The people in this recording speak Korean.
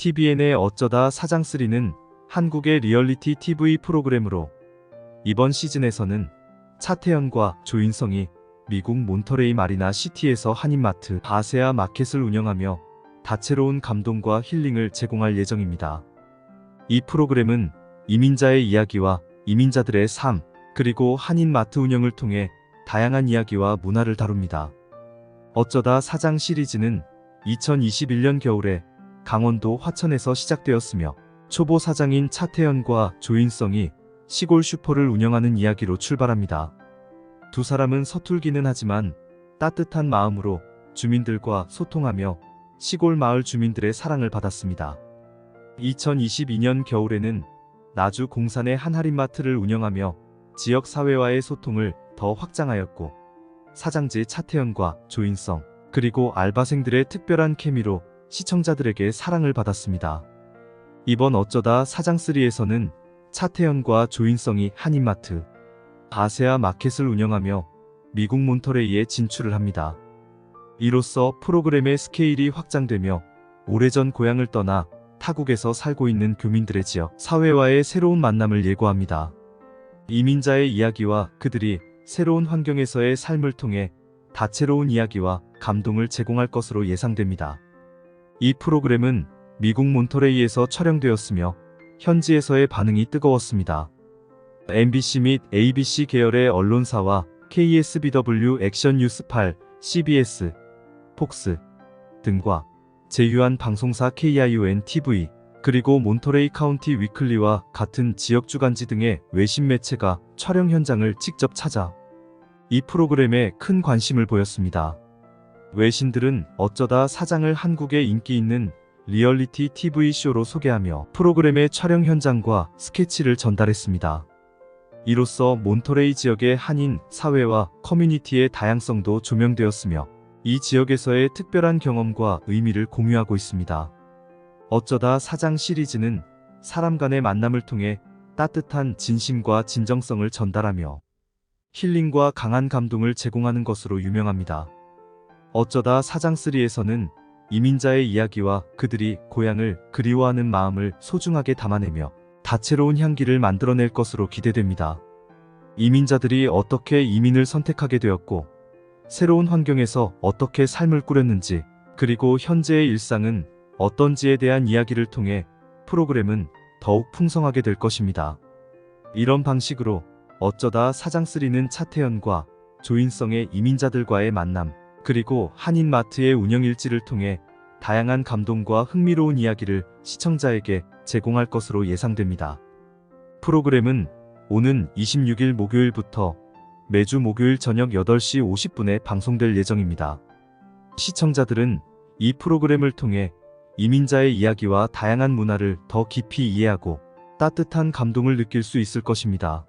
TVN의 어쩌다 사장3는 한국의 리얼리티 TV 프로그램으로 이번 시즌에서는 차태현과 조인성이 미국 몬터레이 마리나 시티에서 한인마트 바세아 마켓을 운영하며 다채로운 감동과 힐링을 제공할 예정입니다. 이 프로그램은 이민자의 이야기와 이민자들의 삶, 그리고 한인마트 운영을 통해 다양한 이야기와 문화를 다룹니다. 어쩌다 사장 시리즈는 2021년 겨울에 강원도 화천에서 시작되었으며 초보 사장인 차태현과 조인성이 시골 슈퍼를 운영하는 이야기로 출발합니다. 두 사람은 서툴기는 하지만 따뜻한 마음으로 주민들과 소통하며 시골 마을 주민들의 사랑을 받았습니다. 2022년 겨울에는 나주 공산의 한 할인마트를 운영하며 지역 사회와의 소통을 더 확장하였고 사장제 차태현과 조인성 그리고 알바생들의 특별한 케미로 시청자들에게 사랑을 받았습니다. 이번 어쩌다 사장3에서는 차태현과 조인성이 한인마트 바세아 마켓을 운영하며 미국 몬터레이에 진출을 합니다. 이로써 프로그램의 스케일이 확장되며 오래전 고향을 떠나 타국에서 살고 있는 교민들의 지역 사회와의 새로운 만남을 예고합니다. 이민자의 이야기와 그들이 새로운 환경에서의 삶을 통해 다채로운 이야기와 감동을 제공할 것으로 예상됩니다. 이 프로그램은 미국 몬터레이에서 촬영되었으며 현지에서의 반응이 뜨거웠습니다. MBC 및 ABC 계열의 언론사와 KSBW 액션 뉴스 8, CBS, 폭스 등과 제휴한 방송사 KION TV 그리고 몬터레이 카운티 위클리와 같은 지역 주간지 등의 외신 매체가 촬영 현장을 직접 찾아 이 프로그램에 큰 관심을 보였습니다. 외신들은 어쩌다 사장을 한국의 인기 있는 리얼리티 TV쇼로 소개하며 프로그램의 촬영 현장과 스케치를 전달했습니다. 이로써 몬터레이 지역의 한인 사회와 커뮤니티의 다양성도 조명되었으며 이 지역에서의 특별한 경험과 의미를 공유하고 있습니다. 어쩌다 사장 시리즈는 사람 간의 만남을 통해 따뜻한 진심과 진정성을 전달하며 힐링과 강한 감동을 제공하는 것으로 유명합니다. 어쩌다 사장3에서는 이민자의 이야기와 그들이 고향을 그리워하는 마음을 소중하게 담아내며 다채로운 향기를 만들어낼 것으로 기대됩니다. 이민자들이 어떻게 이민을 선택하게 되었고, 새로운 환경에서 어떻게 삶을 꾸렸는지, 그리고 현재의 일상은 어떤지에 대한 이야기를 통해 프로그램은 더욱 풍성하게 될 것입니다. 이런 방식으로 어쩌다 사장3는 차태현과 조인성의 이민자들과의 만남, 그리고 한인마트의 운영 일지를 통해 다양한 감동과 흥미로운 이야기를 시청자에게 제공할 것으로 예상됩니다. 프로그램은 오는 26일 목요일부터 매주 목요일 저녁 8시 50분에 방송될 예정입니다. 시청자들은 이 프로그램을 통해 이민자의 이야기와 다양한 문화를 더 깊이 이해하고 따뜻한 감동을 느낄 수 있을 것입니다.